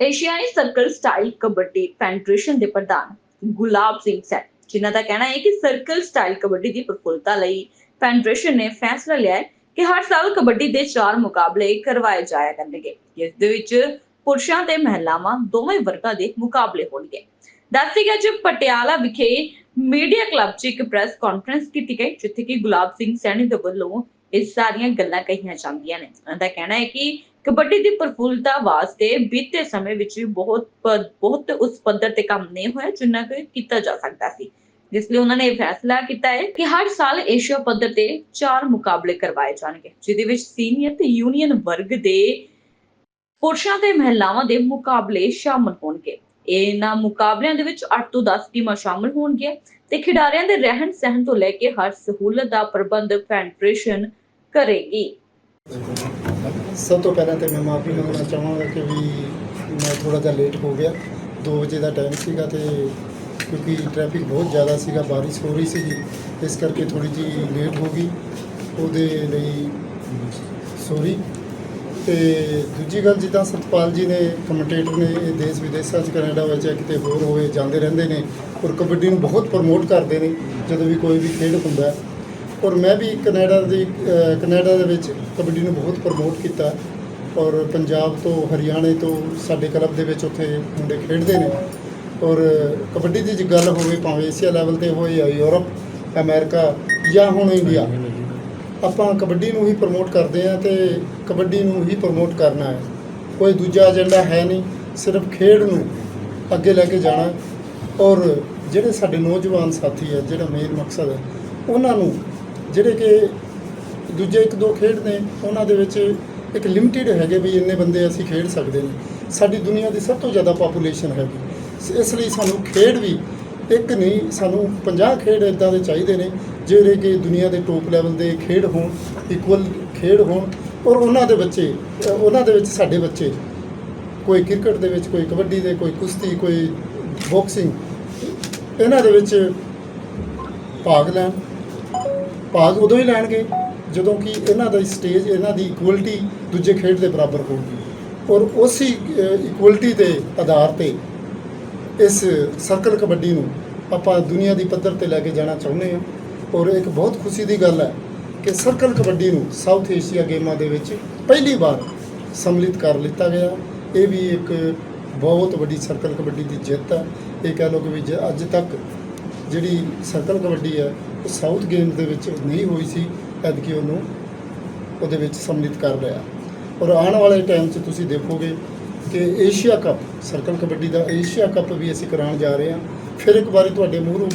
ਏਸ਼ੀਆਈ circle style kabaddi federation ਦੇ ਪ੍ਰਧਾਨ ਗੁਲਾਬ ਸਿੰਘ ਸੈਨ ਜਿਨ੍ਹਾਂ ਦਾ ਕਹਿਣਾ ਹੈ ਕਿ ਸਰਕਲ ਸਟਾਈਲ ਕਬੱਡੀ ਦੀ ਪ੍ਰਫੁੱਲਤਾ ਲਈ ਫੈਡਰੇਸ਼ਨ ਨੇ ਫੈਸਲਾ ਲਿਆ ਹੈ ਕਿ ਹਰ ਸਾਲ ਕਬੱਡੀ ਦੇ ਚਾਰ ਮੁਕਾਬਲੇ ਕਰਵਾਏ ਜਾਇਆ ਕਰਨਗੇ। ਜਿਸ ਦੇ ਵਿੱਚ ਪੁਰਸ਼ਾਂ ਤੇ ਮਹਿਲਾਵਾਂ ਦੋਵੇਂ ਵਰਗਾਂ ਦੇ ਮੁਕਾਬਲੇ ਹੋਣਗੇ। ਦੱਸੀ ਗਿਆ ਕਿ ਪਟਿਆਲਾ ਵਿਖੇ ਮੀਡੀਆ ਕਲੱਬ 'ਚ ਇੱਕ ਪ੍ਰੈਸ ਕਾਨਫਰੰਸ ਕੀਤੀ ਗਈ, ਜਿੱਥੇ ਕਿ ਗੁਲਾਬ ਸਿੰਘ ਸੈਣੀ ਦੇ ਵੱਲੋਂ ਇਹ ਸਾਰੀਆਂ ਗੱਲਾਂ ਕਹੀਆਂ ਜਾਂਦੀਆਂ ਨੇ। ਉਹਨਾਂ ਦਾ ਕਹਿਣਾ ਹੈ ਕਿ ਕਬੱਡੀ ਦੀ ਪ੍ਰਫੁੱਲਤਾ ਵਾਸਤੇ ਬੀਤੇ ਸਮੇਂ ਵਿੱਚ ਵੀ ਬਹੁਤ ਬਹੁਤ ਉਸ ਪੱਧਰ ਤੇ ਕੰਮ ਨਹੀਂ ਹੋਇਆ ਜਿੰਨਾ ਕਿ ਕੀਤਾ ਜਾ ਸਕਦਾ ਸੀ। ਜਿਸ ਲਈ ਉਹਨਾਂ ਨੇ ਇਹ ਫੈਸਲਾ ਕੀਤਾ ਹੈ ਕਿ ਹਰ ਸਾਲ ਏਸ਼ੀਆ ਪੱਧਰ ਤੇ ਚਾਰ ਮੁਕਾਬਲੇ ਕਰਵਾਏ ਜਾਣਗੇ, ਜਿਹਦੇ ਵਿੱਚ ਸੀਨੀਅਰ ਤੇ ਯੂਨੀਅਨ ਵਰਗ ਦੇ ਪੁਰਸ਼ਾਂ ਤੇ ਮਹਿਲਾਵਾਂ ਦੇ ਮੁਕਾਬਲੇ ਸ਼ਾਮਲ ਹੋਣਗੇ। ਇਹਨਾਂ ਮੁਕਾਬਲਿਆਂ ਦੇ ਵਿੱਚ 8 ਤੋਂ 10 ਟੀਮਾਂ ਸ਼ਾਮਲ ਹੋਣਗੀਆਂ ਤੇ ਖਿਡਾਰੀਆਂ ਦੇ ਰਹਿਣ ਸਹਿਣ ਤੋਂ ਲੈ ਕੇ ਹਰ ਸਹੂਲਤ ਦਾ ਪ੍ਰਬੰਧ ਫੈਡਰੇਸ਼ਨ ਕਰੇਗੀ। ਸਭ ਤੋਂ ਪਹਿਲਾਂ ਤੇ ਮੈਂ ਮਾਫੀ ਮੰਗਣਾ ਚਾਹਾਂਗਾ ਕਿ ਵੀ ਮੈਂ ਥੋੜਾ ਜਿਹਾ ਲੇਟ ਹੋ ਗਿਆ। 2 ਵਜੇ ਦਾ ਟਾਈਮ ਸੀਗਾ ਤੇ ਕਿਉਂਕਿ ਟ੍ਰੈਫਿਕ ਬਹੁਤ ਜ਼ਿਆਦਾ ਸੀਗਾ, ਬਾਰਿਸ਼ ਹੋ ਰਹੀ ਸੀਗੀ, ਇਸ ਕਰਕੇ ਥੋੜੀ ਜਿਹੀ ਲੇਟ ਹੋ ਗਈ। ਉਹਦੇ ਲਈ ਸੌਰੀ ਤੇ ਦੂਜੀ ਗੱਲ ਜਿੱਦਾਂ ਸਤਪਾਲ ਜੀ ਨੇ ਕਮੈਂਟੇਟਰ ਨੇ ਇਹ ਦੇਸ਼ ਵਿਦੇਸ਼ਾਂ 'ਚ, ਕੈਨੇਡਾ ਵਿੱਚ ਜਾਂ ਕਿਤੇ ਹੋਰ ਹੋਵੇ ਜਾਂਦੇ ਰਹਿੰਦੇ ਨੇ ਔਰ ਕਬੱਡੀ ਨੂੰ ਬਹੁਤ ਪ੍ਰਮੋਟ ਕਰਦੇ ਨੇ, ਜਦੋਂ ਵੀ ਕੋਈ ਵੀ ਖੇਡ ਹੁੰਦਾ ਹੈ। ਔਰ ਮੈਂ ਵੀ ਕੈਨੇਡਾ ਦੀ ਅ, ਕੈਨੇਡਾ ਦੇ ਵਿੱਚ ਕਬੱਡੀ ਨੂੰ ਬਹੁਤ ਪ੍ਰਮੋਟ ਕੀਤਾ ਔਰ ਪੰਜਾਬ ਤੋਂ ਹਰਿਆਣੇ ਤੋਂ ਸਾਡੇ ਕਲੱਬ ਦੇ ਵਿੱਚ ਉੱਥੇ ਮੁੰਡੇ ਖੇਡਦੇ ਨੇ। ਔਰ ਕਬੱਡੀ ਦੀ ਜੇ ਗੱਲ ਹੋਵੇ ਭਾਵੇਂ ਏਸ਼ੀਆ ਲੈਵਲ ਤੇ ਹੋਏ ਜਾਂ ਯੂਰਪ ਅਮਰੀਕਾ ਜਾਂ ਹੁਣ ਇੰਡੀਆ ਆਪਾਂ ਕਬੱਡੀ ਨੂੰ ਹੀ ਪ੍ਰਮੋਟ ਕਰਦੇ ਆ ਤੇ ਕਬੱਡੀ ਨੂੰ ਹੀ ਪ੍ਰਮੋਟ ਕਰਨਾ ਹੈ। ਕੋਈ ਦੂਜਾ ਏਜੰਡਾ ਹੈ ਨਹੀਂ ਸਿਰਫ ਖੇਡ ਨੂੰ ਅੱਗੇ ਲੈ ਕੇ ਜਾਣਾ। ਔਰ ਜਿਹੜੇ ਸਾਡੇ ਨੌਜਵਾਨ ਸਾਥੀ ਹੈ ਜਿਹੜਾ ਮੇਨ ਮਕਸਦ ਹੈ ਉਹਨਾਂ ਨੂੰ ਜਿਹੜੇ ਕਿ ਦੂਜੇ ਇੱਕ ਦੋ ਖੇਡ ਨੇ, ਉਹਨਾਂ ਦੇ ਵਿੱਚ ਇੱਕ ਲਿਮਟਿਡ ਹੈਗੇ ਵੀ ਇੰਨੇ ਬੰਦੇ ਅਸੀਂ ਖੇਡ ਸਕਦੇ ਨੇ। ਸਾਡੀ ਦੁਨੀਆ ਦੀ ਸਭ ਤੋਂ ਜ਼ਿਆਦਾ ਪਾਪੂਲੇਸ਼ਨ ਹੈਗੀ। ਇਸ ਲਈ ਸਾਨੂੰ ਖੇਡ ਵੀ ਇੱਕ ਨਹੀਂ, ਸਾਨੂੰ 50 ਖੇਡ ਇਦਾਂ ਦੇ ਚਾਹੀਦੇ ਨੇ, ਜਿਹੜੇ ਕਿ ਦੁਨੀਆ ਦੇ ਟੋਪ ਲੈਵਲ ਦੇ ਖੇਡ ਹੋਣ ਇਕੁਅਲ ਖੇਡ ਹੋਣ। ਔਰ ਉਹਨਾਂ ਦੇ ਬੱਚੇ, ਉਹਨਾਂ ਦੇ ਵਿੱਚ ਸਾਡੇ ਬੱਚੇ, ਕੋਈ ਕ੍ਰਿਕਟ ਦੇ ਵਿੱਚ, ਕੋਈ ਕਬੱਡੀ ਦੇ, ਕੋਈ ਕੁਸ਼ਤੀ, ਕੋਈ ਬਾਕਸਿੰਗ ਇਹਨਾਂ ਦੇ ਵਿੱਚ ਭਾਗ ਲੈਣ। ਭਾਗ ਉਦੋਂ ਹੀ ਲੈਣਗੇ ਜਦੋਂ ਕਿ ਇਹਨਾਂ ਦਾ ਸਟੇਜ ਇਹਨਾਂ ਦੀ ਇਕੁਅਲਿਟੀ ਦੂਜੇ ਖੇਡ ਦੇ ਬਰਾਬਰ ਹੋਊਗੀ। ਔਰ ਉਸੇ ਇਕੁਅਲਿਟੀ ਦੇ ਆਧਾਰ ਤੇ ਇਸ ਸਰਕਲ ਕਬੱਡੀ ਨੂੰ ਆਪਾਂ ਦੁਨੀਆ ਦੀ ਪੱਧਰ ਤੇ ਲੈ ਕੇ ਜਾਣਾ ਚਾਹੁੰਦੇ ਹਾਂ। ਔਰ ਇੱਕ ਬਹੁਤ ਖੁਸ਼ੀ ਦੀ ਗੱਲ ਹੈ ਕਿ ਸਰਕਲ ਕਬੱਡੀ ਨੂੰ ਸਾਊਥ ਏਸ਼ੀਆ ਗੇਮਾਂ ਦੇ ਵਿੱਚ ਪਹਿਲੀ ਵਾਰ ਸੰਮਿਲਿਤ ਕਰ ਲਿੱਤਾ ਗਿਆ। ਇਹ ਵੀ ਇੱਕ ਬਹੁਤ ਵੱਡੀ ਸਰਕਲ ਕਬੱਡੀ ਦੀ ਜਿੱਤ ਹੈ। ਇਹ ਕਹਿ ਲਓ ਕਿ ਵੀ ਜ- ਅੱਜ ਤੱਕ ਜਿਹੜੀ ਸਰਕਲ ਕਬੱਡੀ ਹੈ ਉਹ ਸਾਊਥ ਗੇਮਸ ਦੇ ਵਿੱਚ ਨਹੀਂ ਹੋਈ ਸੀ, ਐਤਕੀ ਉਹਨੂੰ ਉਹਦੇ ਵਿੱਚ ਸੰਮਿਲਿਤ ਕਰ ਲਿਆ। ਔਰ ਆਉਣ ਵਾਲੇ ਟਾਈਮ 'ਚ ਤੁਸੀਂ ਦੇਖੋਗੇ ਕਿ ਏਸ਼ੀਆ ਕੱਪ ਸਰਕਲ ਕਬੱਡੀ ਦਾ ਏਸ਼ੀਆ ਕੱਪ ਵੀ ਅਸੀਂ ਕਰਾਉਣ ਜਾ ਰਹੇ ਹਾਂ। ਫਿਰ ਇੱਕ ਵਾਰੀ ਤੁਹਾਡੇ ਮੂੰਹ ਰੂ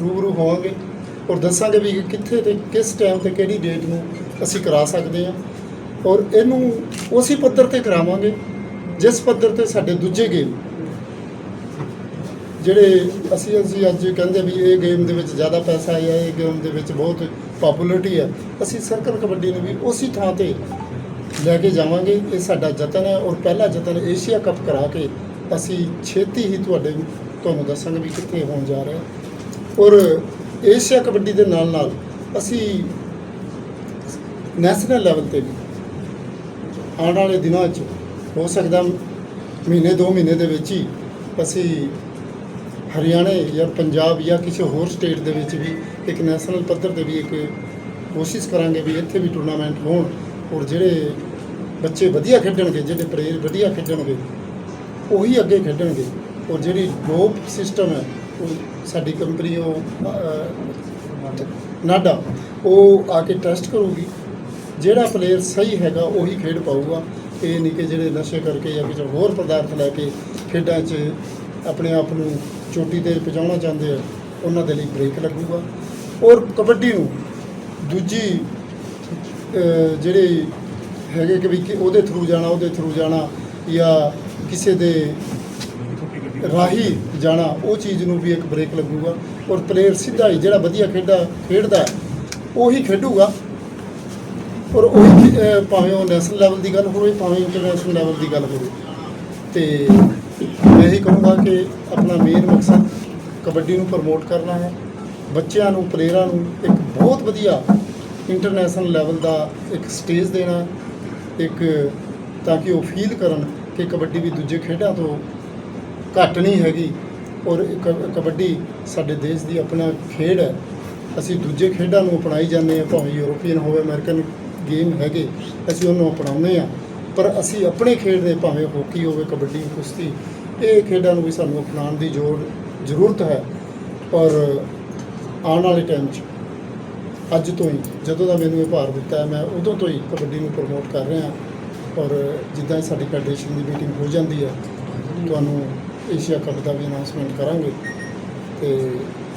ਰੂਬਰੂ ਹੋਵਾਂਗੇ ਔਰ ਦੱਸਾਂਗੇ ਵੀ ਕਿੱਥੇ ਤੇ ਕਿਸ ਟਾਈਮ ਤੇ ਕਿਹੜੀ ਡੇਟ ਨੂੰ ਅਸੀਂ ਕਰਾ ਸਕਦੇ ਹਾਂ। ਔਰ ਇਹਨੂੰ ਉਸੇ ਪੱਧਰ ਤੇ ਕਰਾਵਾਂਗੇ, ਜਿਸ ਪੱਧਰ ਤੇ ਸਾਡੇ ਦੂਜੇ ਗੇਮ ਜਿਹੜੇ ਅਸੀਂ ਅਸੀਂ ਅੱਜ ਕਹਿੰਦੇ ਵੀ ਇਹ ਗੇਮ ਦੇ ਵਿੱਚ ਜ਼ਿਆਦਾ ਪੈਸਾ ਆਇਆ, ਇਹ ਗੇਮ ਦੇ ਵਿੱਚ ਬਹੁਤ ਪਪੂਲੈਰਿਟੀ ਹੈ। ਅਸੀਂ ਸਰਕਲ ਕਬੱਡੀ ਨੂੰ ਵੀ ਉਸੇ ਥਾਂ ਤੇ ਲੈ ਕੇ ਜਾਵਾਂਗੇ। ਇਹ ਸਾਡਾ ਯਤਨ ਹੈ ਔਰ ਪਹਿਲਾ ਯਤਨ ਏਸ਼ੀਆ ਕੱਪ ਕਰਾ ਕੇ ਅਸੀਂ ਛੇਤੀ ਹੀ ਤੁਹਾਡੇ ਤੁਹਾਨੂੰ ਦੱਸਾਂਗੇ ਵੀ ਕਿੱਥੇ ਹੋਣ ਜਾ ਰਿਹਾ ਔਰ ਏਸ਼ੀਆ ਕਬੱਡੀ ਦੇ ਨਾਲ ਨਾਲ ਅਸੀਂ ਨੈਸ਼ਨਲ ਲੈਵਲ ਤੇ ਵੀ ਆਉਣ ਵਾਲੇ ਦਿਨਾਂ 'ਚ ਹੋ ਸਕਦਾ, ਮਹੀਨੇ, ਦੋ ਮਹੀਨੇ ਦੇ ਵਿੱਚ ਹੀ ਅਸੀਂ ਹਰਿਆਣੇ ਜਾਂ ਪੰਜਾਬ ਜਾਂ ਕਿਸੇ ਹੋਰ ਸਟੇਟ ਦੇ ਵਿੱਚ ਵੀ ਇੱਕ ਨੈਸ਼ਨਲ ਪੱਧਰ ਤੇ ਵੀ ਇੱਕ ਕੋਸ਼ਿਸ਼ ਕਰਾਂਗੇ ਵੀ ਇੱਥੇ ਵੀ ਟੂਰਨਾਮੈਂਟ ਹੋਣ ਔਰ ਜਿਹੜੇ ਬੱਚੇ ਵਧੀਆ ਖੇਡਣਗੇ, ਜਿਹੜੇ ਪਲੇਅਰ ਵਧੀਆ ਖੇਡਣਗੇ, ਉਹੀ ਅੱਗੇ ਖੇਡਣਗੇ। ਔਰ ਜਿਹੜੀ ਡੋਪ ਸਿਸਟਮ ਹੈ, ਉਹ ਸਾਡੀ ਕੰਪਨੀ ਉਹ ਨਾਡਾ, ਉਹ ਆ ਕੇ ਟੈਸਟ ਕਰੂਗੀ। ਜਿਹੜਾ ਪਲੇਅਰ ਸਹੀ ਹੈਗਾ, ਉਹੀ ਖੇਡ ਪਾਊਗਾ। ਇਹ ਨਹੀਂ ਕਿ ਜਿਹੜੇ ਨਸ਼ੇ ਕਰਕੇ ਜਾਂ ਕਿਸੇ ਹੋਰ ਪਦਾਰਥ ਲੈ ਕੇ ਖੇਡਾਂ 'ਚ ਆਪਣੇ ਆਪ ਨੂੰ ਚੋਟੀ ਤੇ ਪਹੁੰਚਾਉਣਾ ਚਾਹੁੰਦੇ ਆ, ਉਹਨਾਂ ਦੇ ਲਈ ਬ੍ਰੇਕ ਲੱਗੂਗਾ। ਔਰ ਕਬੱਡੀ ਨੂੰ ਦੂਜੀ ਜਿਹੜੇ ਹੈਗੇ ਕਿ ਵੀ ਉਹਦੇ ਥਰੂ ਜਾਣਾ, ਉਹਦੇ ਥਰੂ ਜਾਣਾ ਜਾਂ ਕਿਸੇ ਦੇ ਰਾਹੀ ਜਾਣਾ, ਉਹ ਚੀਜ਼ ਨੂੰ ਵੀ ਇੱਕ ਬ੍ਰੇਕ ਲੱਗੂਗਾ। ਔਰ ਪਲੇਅਰ ਸਿੱਧਾ ਹੀ ਜਿਹੜਾ ਵਧੀਆ ਖੇਡਾ, ਖੇਡਦਾ, ਉਹੀ ਖੇਡੂਗਾ। ਔਰ ਉਹੀ ਭਾਵੇਂ ਉਹ ਨੈਸ਼ਨਲ ਲੈਵਲ ਦੀ ਗੱਲ ਹੋਵੇ, ਭਾਵੇਂ ਇੰਟਰਨੈਸ਼ਨਲ ਲੈਵਲ ਦੀ ਗੱਲ ਹੋਵੇ। ਤੇ ਮੈਂ ਇਹੀ ਕਹੂੰਗਾ ਕਿ ਆਪਣਾ ਮੇਨ ਮਕਸਦ ਕਬੱਡੀ ਨੂੰ ਪ੍ਰਮੋਟ ਕਰਨਾ ਹੈ। ਬੱਚਿਆਂ ਨੂੰ ਪਲੇਅਰਾਂ ਨੂੰ ਇੱਕ ਬਹੁਤ ਵਧੀਆ ਇੰਟਰਨੈਸ਼ਨਲ ਲੈਵਲ ਦਾ ਇੱਕ ਸਟੇਜ ਦੇਣਾ, ਇੱਕ ਤਾਂ ਕਿ ਉਹ ਫੀਲ ਕਰਨ ਕਿ ਕਬੱਡੀ ਵੀ ਦੂਜੇ ਖੇਡਾਂ ਤੋਂ ਘੱਟ ਨਹੀਂ ਹੈਗੀ ਔਰ ਕਬੱਡੀ ਸਾਡੇ ਦੇਸ਼ ਦੀ ਆਪਣਾ ਖੇਡ ਹੈ। ਅਸੀਂ ਦੂਜੇ ਖੇਡਾਂ ਨੂੰ ਅਪਣਾਈ ਜਾਂਦੇ ਹਾਂ, ਭਾਵੇਂ ਯੂਰੋਪੀਅਨ ਹੋਵੇ ਅਮਰੀਕਨ ਗੇਮ ਹੈਗੇ, ਅਸੀਂ ਉਹਨੂੰ ਅਪਣਾਉਂਦੇ ਹਾਂ। ਪਰ ਅਸੀਂ ਆਪਣੇ ਖੇਡ ਦੇ ਭਾਵੇਂ ਹਾਕੀ ਹੋਵੇ, ਕਬੱਡੀ, ਕੁਸ਼ਤੀ, ਇਹ ਖੇਡਾਂ ਨੂੰ ਵੀ ਸਾਨੂੰ ਅਪਣਾਉਣ ਦੀ ਜੋਰ ਜ਼ਰੂਰਤ ਹੈ। ਔਰ ਆਉਣ ਵਾਲੇ ਟਾਈਮ 'ਚ, ਅੱਜ ਤੋਂ ਹੀ, ਜਦੋਂ ਦਾ ਮੈਨੂੰ ਇਹ ਭਾਰ ਦਿੱਤਾ ਹੈ, ਮੈਂ ਉਦੋਂ ਤੋਂ ਹੀ ਕਬੱਡੀ ਨੂੰ ਪ੍ਰਮੋਟ ਕਰ ਰਿਹਾ ਔਰ ਜਿੱਦਾਂ ਹੀ ਸਾਡੀ ਫੈਡਰੇਸ਼ਨ ਦੀ ਮੀਟਿੰਗ ਹੋ ਜਾਂਦੀ ਹੈ, ਤੁਹਾਨੂੰ ਏਸ਼ੀਆ ਕੱਪ ਦਾ ਵੀ ਅਨਾਉਂਸਮੈਂਟ ਕਰਾਂਗੇ। ਤੇ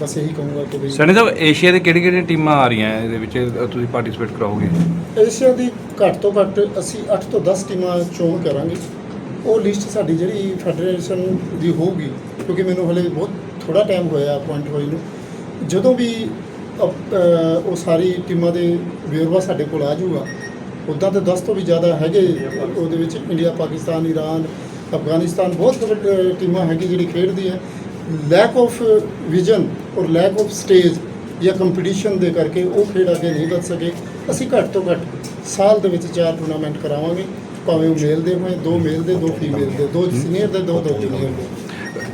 ਬਸ ਇਹੀ ਕਹੂੰਗਾ ਕਿ ਵੀ ਸਨੀ ਸਾਹਿਬ ਏਸ਼ੀਆ ਦੇ ਕਿਹੜੀ ਕਿਹੜੀਆਂ ਟੀਮਾਂ ਆ ਰਹੀਆਂ ਇਹਦੇ ਵਿੱਚ ਅ, ਤੁਸੀਂ ਪਾਰਟਿਸਿਪੇਟ ਕਰਾਓਗੇ? ਏਸ਼ੀਆ ਦੀ ਘੱਟ ਤੋਂ ਘੱਟ ਅਸੀਂ 8 ਤੋਂ 10 ਟੀਮਾਂ ਚੋਣ ਕਰਾਂਗੇ। ਉਹ ਲਿਸਟ ਸਾਡੀ ਜਿਹੜੀ ਫੈਡਰੇਸ਼ਨ ਦੀ ਹੋਊਗੀ ਕਿਉਂਕਿ ਮੈਨੂੰ ਹਲੇ ਬਹੁਤ ਥੋੜਾ ਟਾਈਮ ਹੋਇਆ ਅਪਾਇੰਟ ਹੋਈ ਨੂੰ। ਜਦੋਂ ਵੀ ਅਪ- ਅਹ ਉਹ ਸਾਰੀ ਟੀਮਾਂ ਦੇ ਵੇਰਵਾ ਸਾਡੇ ਕੋਲ ਆ ਜਾਊਗਾ ਉੱਦਾਂ ਤਾਂ 10 ਤੋਂ ਵੀ ਜ਼ਿਆਦਾ ਹੈਗੇ ਉਹਦੇ ਵਿੱਚ ਇੰਡੀਆ ਪਾਕਿਸਤਾਨ ਈਰਾਨ ਅਫਗਾਨਿਸਤਾਨ ਬਹੁਤ ਵੱਡੀ ਟੀਮਾਂ ਹੈਗੀ ਜਿਹੜੀ ਖੇਡਦੀ ਹੈ। ਲੈਕ ਆਫ ਵਿਜ਼ਨ ਔਰ ਲੈਕ ਆਫ ਸਟੇਜ ਜਾਂ ਕੰਪੀਟੀਸ਼ਨ ਦੇ ਕਰਕੇ ਉਹ ਖੇਡ ਅੱਗੇ ਨਹੀਂ ਵੱਧ ਸਕੇ। ਅਸੀਂ ਘੱਟ ਤੋਂ ਘੱਟ ਸਾਲ ਦੇ ਵਿੱਚ ਚਾਰ ਟੂਰਨਾਮੈਂਟ ਕਰਾਵਾਂਗੇ। ਭਾਵੇਂ ਉਹ ਮੇਲ ਦੇ ਹੋਣ ਦੋ ਮੇਲ ਦੇ ਦੋ ਫੀਮੇਲ ਦੇ ਦੋ ਸੀਨੀਅਰ ਦੇ ਦੋ ਦੋ ਜੂਨੀਅਰ ਦੇ।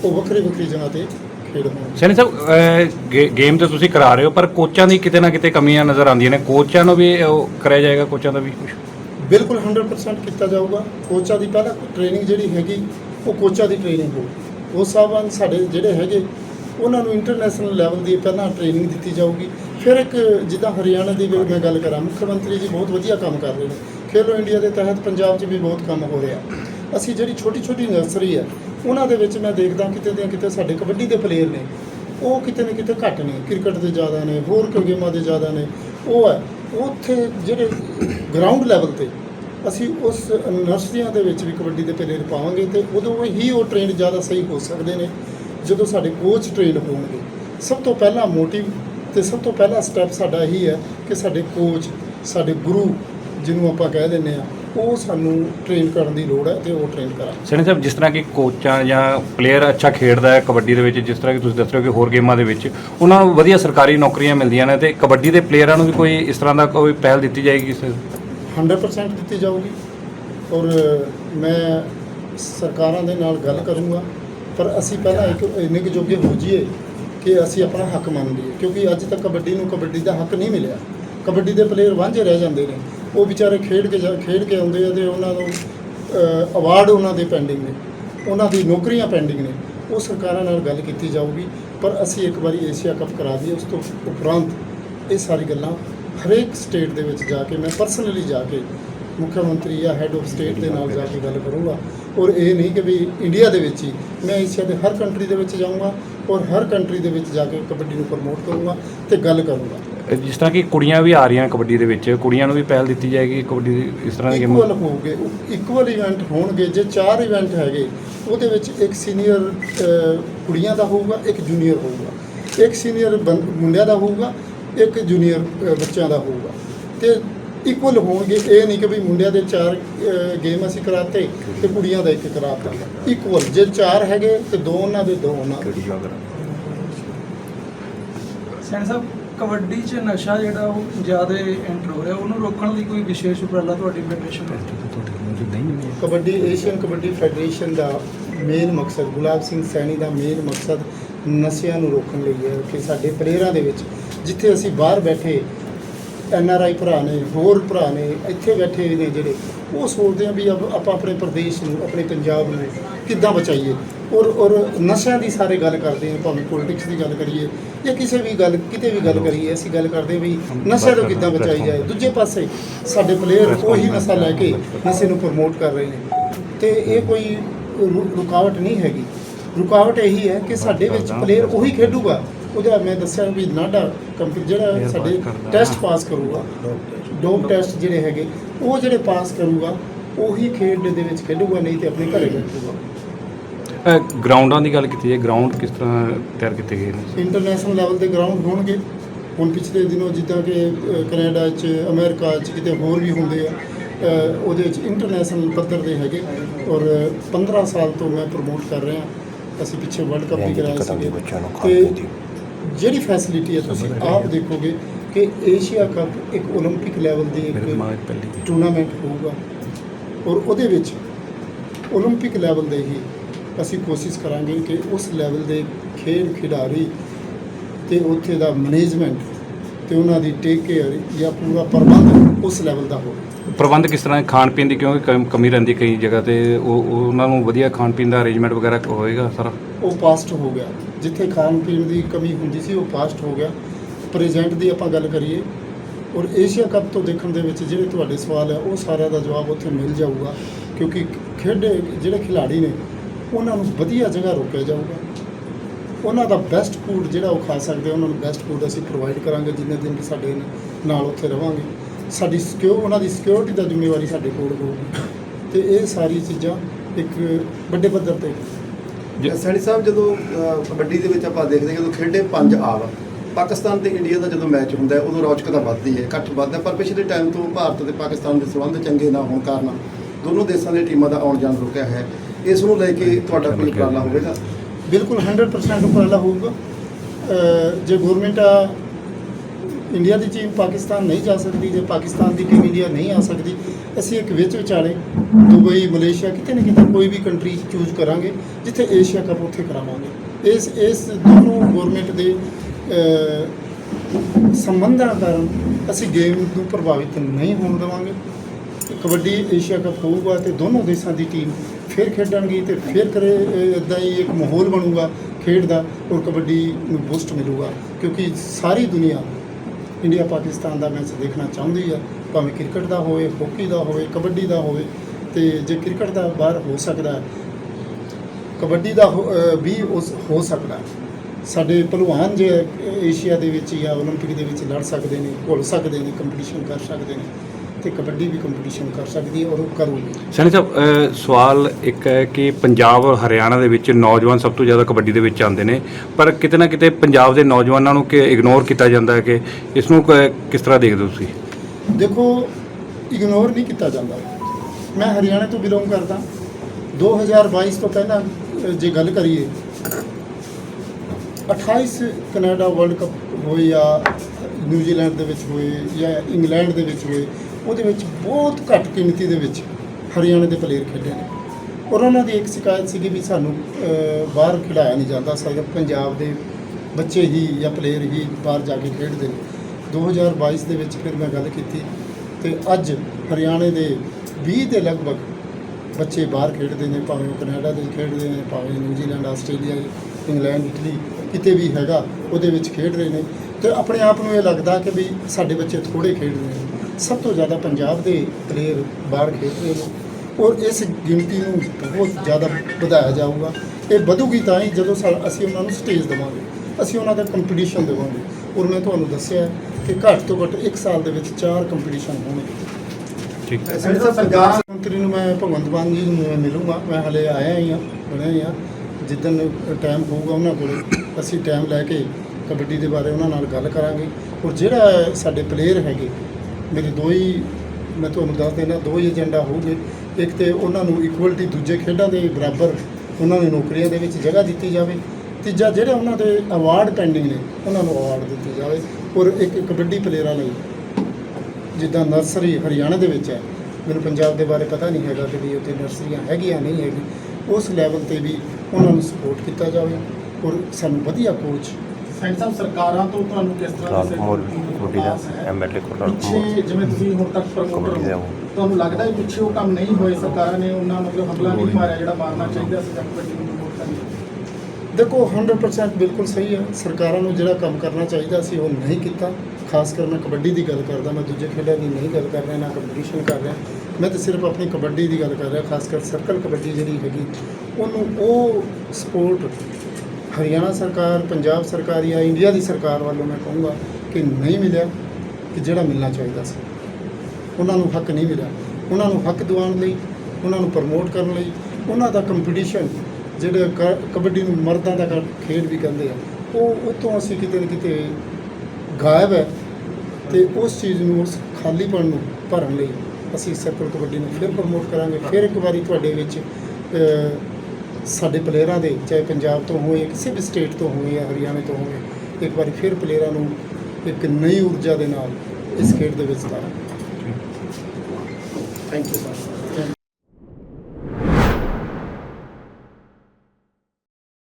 ਉਹ ਵੱਖਰੀ ਵੱਖਰੀ ਜਗ੍ਹਾ ਤੇ ਖੇਡ ਹੋਣਗੇ ਸਨੀ ਸਾਹਿਬ ਗੇਮ ਤੇ ਤੁਸੀਂ ਕਰਾ ਰਹੇ ਹੋ ਪਰ ਕੋਚਾਂ ਦੀ ਕਿਤੇ ਨਾ ਕਿਤੇ ਕਮੀਆਂ ਨਜ਼ਰ ਆਉਂਦੀਆਂ ਨੇ। ਕੋਚਾਂ ਨੂੰ ਵੀ ਉਹ ਕਰਿਆ ਜਾਏਗਾ ਕੋਚਾਂ ਦਾ ਵੀ ਕੁਝ ਬਿਲਕੁਲ 100% ਕੀਤਾ ਜਾਊਗਾ। ਕੋਚਾਂ ਦੀ ਪਹਿਲਾਂ ਟ੍ਰੇਨਿੰਗ ਜਿਹੜੀ ਹੈਗੀ ਉਹ ਕੋਚਾਂ ਦੀ ਟ੍ਰੇਨਿੰਗ ਹੋ ਉਹ ਸਾਹਿਬਾਨ ਸਾਡੇ ਜਿਹੜੇ ਹੈਗੇ ਉਹਨਾਂ ਨੂੰ ਇੰਟਰਨੈਸ਼ਨਲ ਲੈਵਲ ਦੀ ਪਹਿਲਾਂ ਟ੍ਰੇਨਿੰਗ ਦਿੱਤੀ ਜਾਊਗੀ। ਫਿਰ ਇੱਕ ਜਿੱਦਾਂ ਹਰਿਆਣਾ ਦੀ ਵੀ ਮੈਂ ਗੱਲ ਕਰਾਂ, ਮੁੱਖ ਮੰਤਰੀ ਜੀ ਬਹੁਤ ਵਧੀਆ ਕੰਮ ਕਰ ਰਹੇ ਨੇ। ਖੇਲੋ ਇੰਡੀਆ ਦੇ ਤਹਿਤ ਪੰਜਾਬ 'ਚ ਵੀ ਬਹੁਤ ਕੰਮ ਹੋ ਰਿਹਾ। ਅਸੀਂ ਜਿਹੜੀ ਛੋਟੀ ਛੋਟੀ ਨਰਸਰੀ ਹੈ, ਉਹਨਾਂ ਦੇ ਵਿੱਚ ਮੈਂ ਦੇਖਦਾ ਕਿਤੇ ਦੇ ਕਿਤੇ ਸਾਡੇ ਕਬੱਡੀ ਦੇ ਪਲੇਅਰ ਨੇ। ਉਹ ਕਿਤੇ ਨਾ ਕਿਤੇ ਘੱਟ ਨੇ, ਕ੍ਰਿਕਟ ਦੇ ਜ਼ਿਆਦਾ ਨੇ, ਹੋਰ ਕੋਈ ਗੇਮਾਂ ਦੇ ਜ਼ਿਆਦਾ ਨੇ। ਉਹ ਹੈ, ਉੱਥੇ ਜਿਹੜੇ ਗਰਾਊਂਡ ਲੈਵਲ ਤੇ ਅਸੀਂ ਉਸ ਨਰਸਰੀਆਂ ਦੇ ਵਿੱਚ ਵੀ ਕਬੱਡੀ ਦੇ ਪਲੇਅਰ ਪਾਵਾਂਗੇ ਤੇ ਉਦੋਂ ਹੀ ਉਹ ਟ੍ਰੇਨਡ ਜ਼ਿਆਦਾ ਸਹੀ ਹੋ ਸਕਦੇ ਨੇ। ਜਦੋਂ ਸਾਡੇ ਕੋਚ ਟ੍ਰੇਨਡ ਹੋਣਗੇ ਸਭ ਤੋਂ ਪਹਿਲਾ ਮੋਟਿਵ ਤੇ ਸਭ ਤੋਂ ਪਹਿਲਾ ਸਟੈਪ ਸਾਡਾ ਇਹੀ ਹੈ ਕਿ ਸਾਡੇ ਕੋਚ ਸਾਡੇ ਗੁਰੂ ਜਿਹਨੂੰ ਆਪਾਂ ਕਹਿ ਦਿੰਦੇ ਆ ਉਹ ਸਾਨੂੰ ਟ੍ਰੇਨ ਕਰਨ ਦੀ ਲੋੜ ਹੈ ਤੇ ਉਹ ਟ੍ਰੇਨ ਕਰਾਂਗੇ। ਸਨੀ ਸਾਹਿਬ ਜਿਸ ਤਰ੍ਹਾਂ ਕਿ ਕੋਚਾਂ ਜਾਂ ਪਲੇਅਰ ਅੱਛਾ ਖੇਡਦਾ ਹੈ ਕਬੱਡੀ ਦੇ ਵਿੱਚ ਜਿਸ ਤਰ੍ਹਾਂ ਕਿ ਤੁਸੀਂ ਦੱਸ ਰਹੇ ਹੋ ਕਿ ਹੋਰ ਗੇਮਾਂ ਦੇ ਵਿੱਚ ਉਹਨਾਂ ਨੂੰ ਵਧੀਆ ਸਰਕਾਰੀ ਨੌਕਰੀਆਂ ਮਿਲਦੀਆਂ ਨੇ ਤੇ ਕਬੱਡੀ ਦੇ ਪਲੇਅਰਾਂ ਨੂੰ ਵੀ ਕੋਈ ਇਸ ਤਰ੍ਹਾਂ ਦਾ ਕੋਈ ਪਹਿਲ ਦਿੱਤੀ ਜਾਏਗੀ? ਕਿਸੇ 100% ਦਿੱਤੀ ਜਾਊਗੀ। ਔਰ ਮੈਂ ਸਰਕਾਰਾਂ ਦੇ ਨਾਲ ਗੱਲ ਕਰੂੰਗਾ ਪਰ ਅਸੀਂ ਪਹਿਲਾਂ ਇੱਕ ਇੰਨੇ ਕੁ ਜੋਗੇ ਹੋ ਜਾਈਏ ਕਿ ਅਸੀਂ ਆਪਣਾ ਹੱਕ ਮੰਨ ਲਈਏ ਕਿਉਂਕਿ ਅੱਜ ਤੱਕ ਕਬੱਡੀ ਨੂੰ ਕਬੱਡੀ ਦਾ ਹੱਕ ਨਹੀਂ ਮਿਲਿਆ। ਕਬੱਡੀ ਦੇ ਪਲੇਅਰ ਵਾਂਝੇ ਰਹਿ ਜਾਂਦੇ ਨੇ। ਉਹ ਵਿਚਾਰੇ ਖੇਡ ਕੇ ਜਾ- ਖੇਡ ਕੇ ਆਉਂਦੇ ਆ ਤੇ ਉਹਨਾਂ ਨੂੰ ਅਵਾਰਡ ਉਹਨਾਂ ਦੇ ਪੈਂਡਿੰਗ ਨੇ। ਉਹਨਾਂ ਦੀ ਨੌਕਰੀਆਂ ਪੈਂਡਿੰਗ ਨੇ। ਉਹ ਸਰਕਾਰਾਂ ਨਾਲ ਗੱਲ ਕੀਤੀ ਜਾਊਗੀ, ਪਰ ਅਸੀਂ ਇੱਕ ਵਾਰੀ ਏਸ਼ੀਆ ਕੱਪ ਕਰਾ ਦਈਏ, ਉਸ ਤੋਂ ਉਪਰੰਤ ਇਹ ਸਾਰੀ ਗੱਲਾਂ ਹਰੇਕ ਸਟੇਟ ਦੇ ਵਿੱਚ ਜਾ ਕੇ, ਮੈਂ ਪਰਸਨਲੀ ਜਾ ਕੇ ਮੁੱਖ ਮੰਤਰੀ ਜਾਂ ਹੈੱਡ ਆਫ ਸਟੇਟ ਦੇ ਨਾਲ ਜਾ ਕੇ ਗੱਲ ਕਰੂੰਗਾ। ਔਰ ਇਹ ਨਹੀਂ ਕਿ ਵੀ ਇੰਡੀਆ ਦੇ ਵਿੱਚ ਹੀ ਮੈਂ ਏਸ਼ੀਆ ਦੇ ਹਰ ਕੰਟਰੀ ਦੇ ਵਿੱਚ ਜਾਊਂਗਾ ਔਰ ਹਰ ਕੰਟਰੀ ਦੇ ਵਿੱਚ ਜਾ ਕੇ ਕਬੱਡੀ ਨੂੰ ਪ੍ਰਮੋਟ ਕਰੂੰਗਾ ਤੇ ਗੱਲ ਕਰੂੰਗਾ। ਜਿਸ ਤਰ੍ਹਾਂ ਕਿ ਕੁੜੀਆਂ ਵੀ ਆ ਰਹੀਆਂ ਕਬੱਡੀ ਦੇ ਵਿੱਚ ਕੁੜੀਆਂ ਨੂੰ ਵੀ ਪਹਿਲ ਦਿੱਤੀ ਜਾਏਗੀ ਕਬੱਡੀ ਦੀ ਇਸ ਤਰ੍ਹਾਂ ਦੀ ਇਕੁਅਲ ਗੇਮਾਂ ਹੋਊਗੇ ਇਕੁਅਲ ਇਵੈਂਟ ਹੋਣਗੇ ਜੇ ਚਾਰ ਇਵੈਂਟ ਹੈਗੇ ਉਹਦੇ ਵਿੱਚ ਇੱਕ ਸੀਨੀਅਰ ਕੁੜੀਆਂ ਦਾ ਹੋਊਗਾ ਇੱਕ ਜੂਨੀਅਰ ਹੋਊਗਾ। ਇੱਕ ਸੀਨੀਅਰ ਮੁੰਡਿਆਂ ਦਾ ਹੋਊਗਾ ਇੱਕ ਜੂਨੀਅਰ ਬੱਚਿਆਂ ਦਾ ਹੋਊਗਾ। ਤੇ ਇਕੁਅਲ ਹੋਣਗੇ। ਇਹ ਨਹੀਂ ਕਿ ਵੀ ਮੁੰਡਿਆਂ ਦੇ ਚਾਰ ਗੇਮ ਅਸੀਂ ਕਰਾਤੇ ਤੇ ਕੁੜੀਆਂ ਦਾ ਇੱਕ ਕਰਾਤਾ ਇਕੁਅਲ ਜੇ ਚਾਰ ਹੈਗੇ ਤੇ ਦੋ ਉਹਨਾਂ ਦੇ ਦੋ ਉਹਨਾਂ ਦੇ। ਸੈਨ ਸਾਹਿਬ ਕਬੱਡੀ 'ਚ ਨਸ਼ਾ ਜਿਹੜਾ ਉਹ ਜ਼ਿਆਦਾ ਐਂਟਰ ਹੋ ਰਿਹਾ। ਉਹਨੂੰ ਰੋਕਣ ਲਈ ਕੋਈ ਵਿਸ਼ੇਸ਼ ਉਪਰਾਲਾ ਤੁਹਾਡੀ ਫੈਡਰੇਸ਼ਨ ਦਾ ਕਬੱਡੀ ਏਸ਼ੀਅਨ ਕਬੱਡੀ ਫੈਡਰੇਸ਼ਨ ਦਾ ਮੇਨ ਮਕਸਦ ਗੁਲਾਬ ਸਿੰਘ ਸੈਣੀ ਦਾ ਮੇਨ ਮਕਸਦ ਨਸ਼ਿਆਂ ਨੂੰ ਰੋਕਣ ਲਈ ਹੈ ਕਿ ਸਾਡੇ ਪਲੇਅਰਾਂ ਦੇ ਵਿੱਚ ਜਿੱਥੇ ਅਸੀਂ ਬਾਹਰ ਬੈਠੇ ਐਨ ਆਰ ਆਈ ਭਰਾ ਨੇ, ਹੋਰ ਭਰਾ ਨੇ, ਇੱਥੇ ਬੈਠੇ ਨੇ ਜਿਹੜੇ, ਉਹ ਸੋਚਦੇ ਆ ਵੀ ਆਪ- ਆਪਾਂ ਆਪਣੇ ਪ੍ਰਦੇਸ਼ ਨੂੰ, ਆਪਣੇ ਪੰਜਾਬ ਨੂੰ ਕਿੱਦਾਂ ਬਚਾਈਏ? ਔਰ ਔਰ ਨਸ਼ਿਆਂ ਦੀ ਸਾਰੇ ਗੱਲ ਕਰਦੇ ਆ, ਭਾਵੇਂ ਪੋਲਿਟਿਕਸ ਦੀ ਗੱਲ ਕਰੀਏ, ਜਾਂ ਕਿਸੇ ਵੀ ਗੱਲ, ਕਿਤੇ ਵੀ ਗੱਲ ਕਰੀਏ, ਅਸੀਂ ਗੱਲ ਕਰਦੇ ਵੀ ਨਸ਼ੇ ਤੋਂ ਕਿੱਦਾਂ ਬਚਾਈ ਜਾਏ? ਦੂਜੇ ਪਾਸੇ ਸਾਡੇ ਪਲੇਅਰ ਉਹੀ ਨਸ਼ਾ ਲੈ ਕੇ ਨਸ਼ੇ ਨੂੰ ਪ੍ਰਮੋਟ ਕਰ ਰਹੇ ਨੇ। ਤੇ ਇਹ ਕੋਈ ਰੁ- ਰੁਕਾਵਟ ਨਹੀਂ ਹੈਗੀ। ਰੁਕਾਵਟ ਇਹੀ ਹੈ ਕਿ ਸਾਡੇ ਵਿੱਚ ਪਲੇਅਰ ਉਹੀ ਖੇਡੂਗਾ ਉਹਦਾ ਮੈਂ ਦੱਸਿਆ ਵੀ ਨਾਡਾ ਕੰਪਨੀ ਜਿਹੜਾ ਸਾਡੇ ਟੈਸਟ ਪਾਸ ਕਰੂਗਾ। ਡੋਪ ਟੈਸਟ ਜਿਹੜੇ ਹੈਗੇ ਉਹ ਜਿਹੜੇ ਪਾਸ ਕਰੂਗਾ ਉਹੀ ਖੇਡ ਦੇ ਵਿੱਚ ਖੇਡੂਗਾ ਨਹੀਂ ਤੇ ਆਪਣੇ ਘਰੇ ਬੈਠੂਗਾ। ਗਰਾਊਂਡਾਂ ਦੀ ਗੱਲ ਕੀਤੀ ਜਾਏ ਗਰਾਊਂਡ ਕਿਸ ਤਰ੍ਹਾਂ ਤਿਆਰ ਕੀਤੇ ਗਏ ਨੇ? ਇੰਟਰਨੈਸ਼ਨਲ ਲੈਵਲ ਦੇ ਗਰਾਊਂਡ ਹੋਣਗੇ। ਹੁਣ ਪਿਛਲੇ ਦਿਨੋਂ ਜਿੱਦਾਂ ਕਿ ਕੈਨੇਡਾ 'ਚ ਅਮਰੀਕਾ 'ਚ ਕਿਤੇ ਹੋਰ ਵੀ ਹੁੰਦੇ ਆ ਉਹਦੇ ਵਿੱਚ ਇੰਟਰਨੈਸ਼ਨਲ ਪੱਧਰ ਦੇ ਹੈਗੇ। ਔਰ 15 ਸਾਲ ਤੋਂ ਮੈਂ ਪ੍ਰਮੋਟ ਕਰ ਰਿਹਾ। ਅਸੀਂ ਪਿੱਛੇ ਵਰਲਡ ਕੱਪ ਵੀ ਕਰਾਇਆ ਸੀਗੇ ਤੇ ਜਿਹੜੀ ਫੈਸਿਲਿਟੀ ਹੈ ਤੁਸੀਂ ਆਪ ਦੇਖੋਗੇ ਕਿ ਏਸ਼ੀਆ ਕੱਪ ਇੱਕ 올림픽 ਲੈਵਲ ਦੀ ਮੇਰੇ ਇੱਕ ਦਿਮਾਗ 'ਚ ਪਹਿਲੀ ਟੂਰਨਾਮੈਂਟ ਹੋਊਗਾ ਔਰ ਉਹਦੇ ਵਿੱਚ 올림픽 ਲੈਵਲ ਦੇ ਹੀ ਅਸੀਂ ਕੋਸ਼ਿਸ਼ ਕਰਾਂਗੇ ਕਿ ਉਸ ਲੈਵਲ ਦੇ ਖੇਡ ਖਿਡਾਰੀ ਤੇ ਉੱਥੇ ਦਾ ਮੈਨੇਜਮੈਂਟ ਤੇ ਉਹਨਾਂ ਦੀ ਟੇਕ ਕੇਅਰ ਜਾਂ ਪੂਰਾ ਪ੍ਰਬੰਧ ਉਸ ਲੈਵਲ ਦਾ ਹੋਵੇ ਪ੍ਰਬੰਧ ਕਿਸ ਤਰ੍ਹਾਂ ਹੈ? ਖਾਣ ਪੀਣ ਦੀ ਕਿਉਂਕਿ ਕਮ- ਕਮੀ ਰਹਿੰਦੀ ਕਈ ਜਗ੍ਹਾ ਤੇ ਉਹ ਉਹ- ਉਹਨਾਂ ਨੂੰ ਵਧੀਆ ਖਾਣ ਪੀਣ ਦਾ ਅਰੇਂਜਮੈਂਟ ਵਗੈਰਾ ਹੋਏਗਾ ਸਾਰਾ ਉਹ ਪਾਸਟ ਹੋ ਗਿਆ। ਜਿੱਥੇ ਖਾਣ ਪੀਣ ਦੀ ਕਮੀ ਹੁੰਦੀ ਸੀ, ਉਹ ਪਾਸਟ ਹੋ ਗਿਆ। ਪ੍ਰੈਜ਼ੈਂਟ ਦੀ ਆਪਾਂ ਗੱਲ ਕਰੀਏ, ਔਰ ਏਸ਼ੀਆ ਕੱਪ ਤੋਂ ਦੇਖਣ ਦੇ ਵਿੱਚ ਜਿਹੜੇ ਤੁਹਾਡੇ ਸਵਾਲ ਹੈ ਉਹ ਸਾਰਿਆਂ ਦਾ ਜਵਾਬ ਉੱਥੇ ਮਿਲ ਜਾਊਗਾ। ਕਿਉਂਕਿ ਖੇਡ, ਜਿਹੜੇ ਖਿਡਾਰੀ ਨੇ, ਉਹਨਾਂ ਨੂੰ ਵਧੀਆ ਜਗ੍ਹਾ ਰੋਕਿਆ ਜਾਊਗਾ। ਉਹਨਾਂ ਦਾ ਬੈਸਟ ਫੂਡ ਜਿਹੜਾ ਉਹ ਖਾ ਸਕਦੇ ਉਹਨਾਂ ਨੂੰ ਬੈਸਟ ਫੂਡ ਅਸੀਂ ਪ੍ਰੋਵਾਈਡ ਕਰਾਂਗੇ ਜਿੰਨੇ ਦਿਨ ਕਿ ਸਾਡੇ ਨਾਲ ਉੱਥੇ ਰਵਾਂਗੇ। ਸਾਡੀ ਸਿਕਿਉਰ ਉਹਨਾਂ ਦੀ ਸਿਕਿਉਰਿਟੀ ਦਾ ਜ਼ਿੰਮੇਵਾਰੀ ਸਾਡੇ ਕੋਲ ਹੋਊਗੀ। ਤੇ ਇਹ ਸਾਰੀ ਚੀਜ਼ਾਂ ਇੱਕ ਵੱਡੇ ਪੱਧਰ ਤੇ ਸੈਣੀ ਸਾਹਿਬ ਜਦੋਂ ਕਬੱਡੀ ਦੇ ਵਿੱਚ ਆਪਾਂ ਦੇਖਦੇ ਹਾਂ ਜਦੋਂ ਖੇਡੇ ਪੰਜ ਆਲ ਪਾਕਿਸਤਾਨ ਤੇ ਇੰਡੀਆ ਦਾ ਜਦੋਂ ਮੈਚ ਹੁੰਦਾ ਹੈ ਉਦੋਂ ਰੌਚਕਤਾ ਵੱਧਦੀ ਹੈ ਇਕੱਠ ਵੱਧਦਾ ਪਰ ਪਿਛਲੇ ਟਾਈਮ ਤੋਂ ਭਾਰਤ ਤੇ ਪਾਕਿਸਤਾਨ ਦੇ ਸੰਬੰਧ ਚੰਗੇ ਨਾ ਹੋਣ ਕਾਰਨ ਦੋਨੋਂ ਦੇਸ਼ਾਂ ਦੀਆਂ ਟੀਮਾਂ ਦਾ ਆਉਣ ਜਾਣ ਰੁਕਿਆ ਹੈ। ਇਸ ਨੂੰ ਲੈ ਕੇ ਤੁਹਾਡਾ ਕੋਈ ਉਪਰਾਲਾ ਹੋਵੇਗਾ? ਬਿਲਕੁਲ 100% ਉਪਰਾਲਾ ਹੋਊਗਾ। ਜੇ ਗਵਰਨਮੈਂਟ ਆ ਇੰਡੀਆ ਦੀ ਟੀਮ ਪਾਕਿਸਤਾਨ ਨਹੀਂ ਜਾ ਸਕਦੀ ਜੇ ਪਾਕਿਸਤਾਨ ਦੀ ਟੀਮ ਇੰਡੀਆ ਨਹੀਂ ਆ ਸਕਦੀ, ਅਸੀਂ ਇੱਕ ਵਿੱਚ ਵਿਚਾਲੇ ਦੁਬਈ, ਮਲੇਸ਼ੀਆ, ਕਿਤੇ ਨਾ ਕਿਤੇ ਕੋਈ ਵੀ ਕੰਟਰੀ ਚੂਜ਼ ਕਰਾਂਗੇ, ਜਿੱਥੇ ਏਸ਼ੀਆ ਕੱਪ ਉੱਥੇ ਕਰਾਵਾਂਗੇ। ਇਸ ਇਸ ਦੋਨੋਂ ਗਵਰਨਮੈਂਟ ਦੇ ਸੰਬੰਧਾਂ ਕਾਰਨ ਅਸੀਂ ਗੇਮ ਨੂੰ ਪ੍ਰਭਾਵਿਤ ਨਹੀਂ ਹੋਣ ਦੇਵਾਂਗੇ। ਕਬੱਡੀ ਏਸ਼ੀਆ ਕੱਪ ਹੋਊਗਾ ਤੇ ਦੋਨੋਂ ਦੇਸ਼ਾਂ ਦੀ ਟੀਮ ਫਿਰ ਖੇਡਣਗੀ ਤੇ ਫਿਰ ਕਰੇ ਇਦਾਂ ਹੀ ਇੱਕ ਮਾਹੌਲ ਬਣੂਗਾ ਖੇਡ ਦਾ, ਔਰ ਕਬੱਡੀ ਨੂੰ ਬੂਸਟ ਮਿਲੂਗਾ, ਕਿਉਂਕਿ ਸਾਰੀ ਦੁਨੀਆ ਇੰਡੀਆ ਪਾਕਿਸਤਾਨ ਦਾ ਮੈਚ ਦੇਖਣਾ ਚਾਹੁੰਦੀ ਆ ਭਾਵੇਂ ਕ੍ਰਿਕਟ ਦਾ ਹੋਵੇ ਹਾਕੀ ਦਾ ਹੋਵੇ ਕਬੱਡੀ ਦਾ ਹੋਵੇ ਤੇ ਜੇ ਕ੍ਰਿਕਟ ਦਾ ਬਾਹਰ ਹੋ ਸਕਦਾ ਹੈ, ਕਬੱਡੀ ਦਾ ਹੋ- ਅਹ ਵੀ ਉਸ ਹੋ ਸਕਦਾ ਹੈ। ਸਾਡੇ ਪਹਿਲਵਾਨ ਜੇ ਏਸ਼ੀਆ ਦੇ ਵਿੱਚ ਜਾਂ 올림픽 ਦੇ ਵਿੱਚ ਲੜ ਸਕਦੇ ਨੇ ਘੁਲ ਸਕਦੇ ਨੇ ਕੰਪੀਟੀਸ਼ਨ ਕਰ ਸਕਦੇ ਨੇ ਤੇ ਕਬੱਡੀ ਵੀ ਕੰਪੀਟੀਸ਼ਨ ਕਰ ਸਕਦੀ ਹੈ ਔਰ ਉਹ ਕਰੂਗੀ। ਸੈਣੀ ਸਾਹਿਬ ਸਵਾਲ ਇੱਕ ਹੈ ਕਿ ਪੰਜਾਬ ਹਰਿਆਣਾ ਦੇ ਵਿੱਚ ਨੌਜਵਾਨ ਸਭ ਤੋਂ ਜ਼ਿਆਦਾ ਕਬੱਡੀ ਦੇ ਵਿੱਚ ਆਉਂਦੇ ਨੇ ਪਰ ਕਿਤੇ ਨਾ ਕਿਤੇ ਪੰਜਾਬ ਦੇ ਨੌਜਵਾਨਾਂ ਨੂੰ ਕਿ ਇਗਨੋਰ ਕੀਤਾ ਜਾਂਦਾ ਹੈ ਕਿ ਇਸ ਨੂੰ ਕ- ਕਿਸ ਤਰ੍ਹਾਂ ਦੇਖਦੇ ਹੋ ਤੁਸੀਂ? ਦੇਖੋ ਇਗਨੋਰ ਨਹੀਂ ਕੀਤਾ ਜਾਂਦਾ। ਮੈਂ ਹਰਿਆਣਾ ਤੋਂ ਬਿਲੋਂਗ ਕਰਦਾ। 2022 ਤੋਂ ਪਹਿਲਾਂ ਅ, ਜੇ ਗੱਲ ਕਰੀਏ 28 ਕੈਨੇਡਾ ਵਰਲਡ ਕੱਪ ਹੋਏ ਜਾਂ ਨਿਊਜ਼ੀਲੈਂਡ ਦੇ ਵਿੱਚ ਹੋਏ ਜਾਂ ਇੰਗਲੈਂਡ ਦੇ ਵਿੱਚ ਹੋਏ ਉਹਦੇ ਵਿੱਚ ਬਹੁਤ ਘੱਟ ਗਿਣਤੀ ਦੇ ਵਿੱਚ ਹਰਿਆਣੇ ਦੇ ਪਲੇਅਰ ਖੇਡੇ ਨੇ। ਔਰ ਉਹਨਾਂ ਦੀ ਇੱਕ ਸ਼ਿਕਾਇਤ ਸੀਗੀ ਵੀ ਸਾਨੂੰ ਬਾਹਰ ਖਿਡਾਇਆ ਨਹੀਂ ਜਾਂਦਾ, ਸਾਡੇ ਪੰਜਾਬ ਦੇ ਬੱਚੇ ਹੀ ਜਾਂ ਪਲੇਅਰ ਹੀ ਬਾਹਰ ਜਾ ਕੇ ਖੇਡਦੇ ਨੇ। 2022 ਦੇ ਵਿੱਚ ਫਿਰ ਮੈਂ ਗੱਲ ਕੀਤੀ ਤੇ ਅੱਜ ਹਰਿਆਣੇ ਦੇ 20 ਦੇ ਲਗਭਗ ਬੱਚੇ ਬਾਹਰ ਖੇਡਦੇ ਨੇ, ਭਾਵੇਂ ਉਹ ਕੈਨੇਡਾ ਦੇ ਖੇਡਦੇ ਨੇ, ਭਾਵੇਂ ਨਿਊਜ਼ੀਲੈਂਡ, ਆਸਟ੍ਰੇਲੀਆ, ਇੰਗਲੈਂਡ, ਇਟਲੀ, ਕਿਤੇ ਵੀ ਹੈਗਾ, ਉਹਦੇ ਵਿੱਚ ਖੇਡ ਰਹੇ ਨੇ। ਤੇ ਆਪਣੇ ਆਪ ਨੂੰ ਇਹ ਲੱਗਦਾ ਕਿ ਵੀ ਸਾਡੇ ਬੱਚੇ ਥੋੜੇ ਖੇਡ ਰਹੇ ਨੇ। ਸਭ ਤੋਂ ਜ਼ਿਆਦਾ ਪੰਜਾਬ ਦੇ ਪਲੇਅਰ ਬਾਹਰ ਖੇਡ ਰਹੇ ਨੇ। ਔਰ ਇਸ ਗਿਣਤੀ ਨੂੰ ਬਹੁਤ ਜ਼ਿਆਦਾ ਵਧਾਇਆ ਜਾਊਗਾ। ਇਹ ਵਧੂਗੀ ਤਾਂ ਹੀ ਜਦੋਂ ਸਾ- ਅਸੀਂ ਉਹਨਾਂ ਨੂੰ ਸਟੇਜ ਦੇਵਾਂਗੇ। ਅਸੀਂ ਉਹਨਾਂ ਦਾ ਕੰਪੀਟੀਸ਼ਨ ਦੇਵਾਂਗੇ। ਔਰ ਮੈਂ ਤੁਹਾਨੂੰ ਦੱਸਿਆ ਕਿ ਘੱਟ ਤੋਂ ਘੱਟ ਇੱਕ ਸਾਲ ਦੇ ਵਿੱਚ ਚਾਰ ਕੰਪੀਟੀਸ਼ਨ ਹੋਣਗੇ। ਠੀਕ। ਸਾਹਿਬ ਪੰਜਾਬ ਮੰਤਰੀ ਨੂੰ ਮੈਂ ਭਗਵੰਤ ਮਾਨ ਜੀ ਨੂੰ ਮਿਲੂੰਗਾ। ਮੈਂ ਹਲੇ ਆਇਆ ਹੀ ਹਾਂ ਬਣਿਆ ਹੀ ਹਾਂ। ਜਿੱਦਣ ਟਾਈਮ ਹੋਊਗਾ ਉਹਨਾਂ ਕੋਲੇ ਅਸੀਂ ਟਾਈਮ ਲੈ ਕੇ ਕਬੱਡੀ ਦੇ ਬਾਰੇ ਉਹਨਾਂ ਨਾਲ ਗੱਲ ਕਰਾਂਗੇ। ਔਰ ਜਿਹੜਾ ਸਾਡੇ ਪਲੇਅਰ ਹੈਗੇ ਮੇਰੇ ਦੋ ਹੀ, ਮੈਂ ਤੁਹਾਨੂੰ ਦੱਸ ਦੇਣਾ ਦੋ ਹੀ ਏਜੰਡਾ ਹੋਊਗੇ ਇੱਕ ਤੇ ਉਹਨਾਂ ਨੂੰ ਇਕੁਅਲਟੀ ਦੂਜੇ ਖੇਡਾਂ ਦੇ ਬਰਾਬਰ ਉਹਨਾਂ ਨੂੰ ਨੌਕਰੀਆਂ ਦੇ ਵਿੱਚ ਜਗ੍ਹਾ ਦਿੱਤੀ ਜਾਵੇ। ਤੀਜਾ ਜਿਹੜੇ ਉਹਨਾਂ ਦੇ ਅਵਾਰਡ ਪੈਂਡਿੰਗ ਨੇ, ਉਹਨਾਂ ਨੂੰ ਅਵਾਰਡ ਦਿੱਤੇ ਜਾਵੇ। ਔਰ ਇੱਕ ਕਬੱਡੀ ਪਲੇਅਰਾਂ ਲਈ, ਜਿੱਦਾਂ ਨਰਸਰੀ ਹਰਿਆਣਾ ਦੇ ਵਿੱਚ ਹੈ। ਮੈਨੂੰ ਪੰਜਾਬ ਦੇ ਬਾਰੇ ਪਤਾ ਨਹੀਂ ਹੈਗਾ ਕਿ ਵੀ ਉੱਥੇ ਨਰਸਰੀਆਂ ਹੈਗੀਆਂ ਨਹੀਂ ਹੈਗੀ ਉਸ ਲੈਵਲ ਤੇ ਵੀ ਉਹਨਾਂ ਨੂੰ ਸਪੋਰਟ ਕੀਤਾ ਜਾਵੇ। ਔਰ ਸਾਨੂੰ ਵਧੀਆ ਕੋਚ ਸਾਈਡ ਸਾਹਿਬ ਸਰਕਾਰਾਂ ਤੋਂ ਤੁਹਾਨੂੰ ਕਿਸ ਤਰ੍ਹਾਂ ਦੀ ਮੋਲ ਕਬੱਡੀ ਦਾ ਹੈ? ਐਮਐਲਏ ਕੋਲ ਪਿੱਛੇ ਜਿਵੇਂ ਤੁਸੀਂ ਹੁਣ ਤੱਕ ਪ੍ਰਮੋਟਰ ਕਬੱਡੀ ਦਾ ਹੋ। ਉਹ। ਤੁਹਾਨੂੰ ਲੱਗਦਾ ਹੈ ਪਿੱਛੇ ਉਹ ਕੰਮ ਨਹੀਂ ਹੋਏ? ਸਰਕਾਰਾਂ ਨੇ ਉਹਨਾਂ ਮਤਲਬ ਹਮਲਾ ਨਹੀਂ ਮਾਰਿਆ ਜਿਹੜਾ ਮਾਰਨਾ ਚਾਹੀਦਾ ਸੀ ਜਾਂ ਕਬੱਡੀ ਨੂੰ ਕਰਨ ਲਈ ਦੇਖੋ 100% ਬਿਲਕੁਲ ਸਹੀ ਹੈ। ਸਰਕਾਰਾਂ ਨੂੰ ਜਿਹੜਾ ਕੰਮ ਕਰਨਾ ਚਾਹੀਦਾ ਸੀ ਉਹ ਨਹੀਂ ਕੀਤਾ। ਖਾਸ ਕਰ ਮੈਂ ਕਬੱਡੀ ਦੀ ਗੱਲ ਕਰਦਾ ਮੈਂ ਦੂਜੇ ਖੇਡਾਂ ਦੀ ਨਹੀਂ ਗੱਲ ਕਰ ਰਿਹਾ ਨਾ ਕੰਪੀਟੀਸ਼ਨ ਕਰ ਰਿਹਾ। ਮੈਂ ਤਾਂ ਸਿਰਫ ਆਪਣੀ ਕਬੱਡੀ ਦੀ ਗੱਲ ਕਰ ਰਿਹਾ ਖਾਸ ਕਰ ਸਰਕਲ ਕਬੱਡੀ ਜਿਹੜੀ ਹੈਗੀ ਉਹਨੂੰ ਉਹ ਸਪੋਰਟ ਹਰਿਆਣਾ ਸਰਕਾਰ, ਪੰਜਾਬ ਸਰਕਾਰ ਜਾਂ ਇੰਡੀਆ ਦੀ ਸਰਕਾਰ ਵੱਲੋਂ ਮੈਂ ਕਹੂੰਗਾ ਕਿ ਨਹੀਂ ਮਿਲਿਆ ਕਿ ਜਿਹੜਾ ਮਿਲਣਾ ਚਾਹੀਦਾ ਸੀ। ਉਹਨਾਂ ਨੂੰ ਹੱਕ ਨਹੀਂ ਮਿਲਿਆ। ਉਹਨਾਂ ਨੂੰ ਹੱਕ ਦਿਵਾਉਣ ਲਈ, ਉਹਨਾਂ ਨੂੰ ਪ੍ਰਮੋਟ ਕਰਨ ਲਈ, ਉਹਨਾਂ ਦਾ ਕੰਪੀਟੀਸ਼ਨ ਜਿਹੜੇ ਕ- ਕਬੱਡੀ ਨੂੰ ਮਰਦਾਂ ਦਾ ਕ- ਖੇਡ ਵੀ ਕਹਿੰਦੇ ਆ, ਉਹ ਉਤੋਂ ਅਸੀਂ ਕਿਤੇ ਨਾ ਕਿਤੇ ਗਾਇਬ ਹੈ ਤੇ ਉਸ ਚੀਜ਼ ਨੂੰ, ਉਸ ਖਾਲੀਪਣ ਨੂੰ ਭਰਨ ਲਈ ਅਸੀਂ ਸਰਕਲ ਕਬੱਡੀ ਨੂੰ ਫਿਰ ਪ੍ਰਮੋਟ ਕਰਾਂਗੇ। ਫਿਰ ਇੱਕ ਵਾਰੀ ਤੁਹਾਡੇ ਵਿੱਚ ਸਾਡੇ ਪਲੇਅਰਾਂ ਦੇ ਚਾਹੇ ਪੰਜਾਬ ਤੋਂ ਹੋਏ ਕਿਸੇ ਵੀ ਸਟੇਟ ਤੋਂ ਹੋਏ ਜਾਂ ਹਰਿਆਣੇ ਤੋਂ ਹੋਏ ਇੱਕ ਵਾਰੀ ਫਿਰ ਪਲੇਅਰਾਂ ਨੂੰ ਇੱਕ ਨਈ ਊਰਜਾ ਦੇ ਨਾਲ ਇਸ ਖੇਡ ਦੇ ਵਿੱਚ ਤਾਰਾਂ ਥੈਂਕ ਯੂ ਸਰ